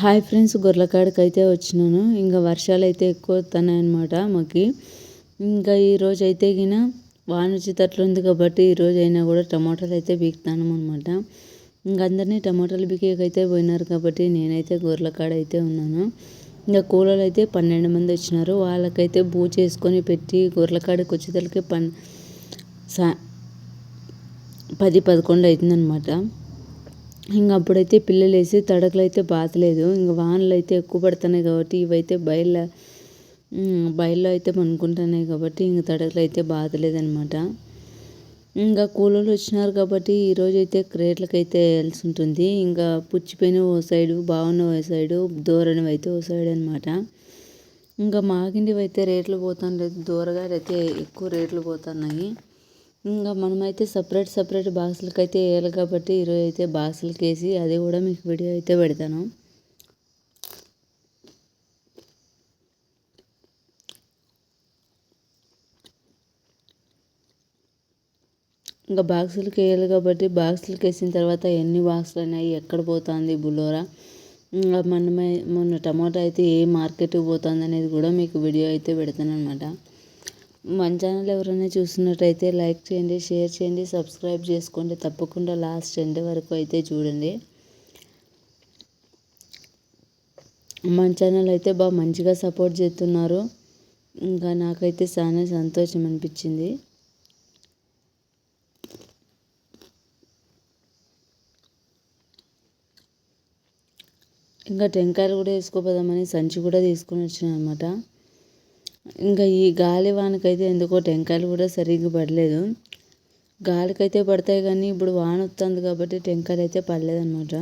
Hi friends గొర్రెకాడికి అయితే వచ్చినాను. ఇంకా వర్షాలు అయితే ఎక్కువ వస్తున్నాయి అనమాట మాకు. ఇంకా ఈరోజు అయితే గిన వాన వచ్చేటట్లు ఉంది కాబట్టి ఈరోజు అయినా కూడా టమాటాలు అయితే బీకుతాను అనమాట ఇంకా అందరినీ టమాటాలు బీకేకైతే పోయినారు కాబట్టి నేనైతే గొర్రెకాడ అయితే ఉన్నాను. ఇంకా కూలలు అయితే పన్నెండు మంది వచ్చినారు. వాళ్ళకైతే బూ చేసుకొని పెట్టి గొర్రెల కాడికి వచ్చేసరికి పన్ సా పది పదకొండు అవుతుందన్నమాట ఇంకా అప్పుడైతే పిల్లలు వేసి తడకలు అయితే బాతలేదు ఇంకా వానలు అయితే ఎక్కువ పడుతున్నాయి కాబట్టి ఇవైతే బయలు బయల్లో అయితే పనుకుంటున్నాయి కాబట్టి ఇంక తడకలు అయితే బాతలేదనమాట ఇంకా కూలోళ్ళు వచ్చినారు కాబట్టి ఈరోజు అయితే క్రేట్లకు అయితే వెళ్ళాల్సి ఉంటుంది ఇంకా పుచ్చిపోయిన ఓ సైడు బాగున్న ఓ సైడు దూరనివి అయితే ఓ సైడ్ అనమాట ఇంకా మాగిండివి అయితే రేట్లు పోతాను దూరగాయలు అయితే ఎక్కువ రేట్లు పోతున్నాయి. ఇంకా మనమైతే సపరేట్ సపరేట్ బాక్సులకి అయితే వేయాలి కాబట్టి ఈరోజు అయితే బాక్సులకి వేసి అది కూడా మీకు వీడియో అయితే పెడతాను. ఇంకా బాక్సులకి వేయాలి కాబట్టి బాక్సులకి వేసిన తర్వాత ఎన్ని బాక్సులు అయినాయి ఎక్కడ పోతుంది బులోరా? ఇంకా మనమే మొన్న టమాటా అయితే ఏ మార్కెట్కి పోతుంది అనేది కూడా మీకు వీడియో అయితే పెడతాను అనమాట మన ఛానల్ ఎవరైనా చూస్తున్నట్టయితే లైక్ చేయండి షేర్ చేయండి సబ్స్క్రైబ్ చేసుకోండి. తప్పకుండా లాస్ట్ ఎండ్ వరకు అయితే చూడండి. మన ఛానల్ అయితే బాగా మంచిగా సపోర్ట్ చేస్తున్నారు. ఇంకా నాకైతే చాలా సంతోషం అనిపించింది. ఇంకా టెంకాయలు కూడా వేసుకోపోదామని సంచి కూడా తీసుకొని వచ్చినాను అనమాట ఇంకా ఈ గాలి వానకైతే ఎందుకో టెంకాయలు కూడా సరిగ్గా పడలేదు. గాలికైతే పడతాయి కానీ ఇప్పుడు వాన వస్తుంది కాబట్టి టెంకాయలు అయితే పడలేదన్నమాట.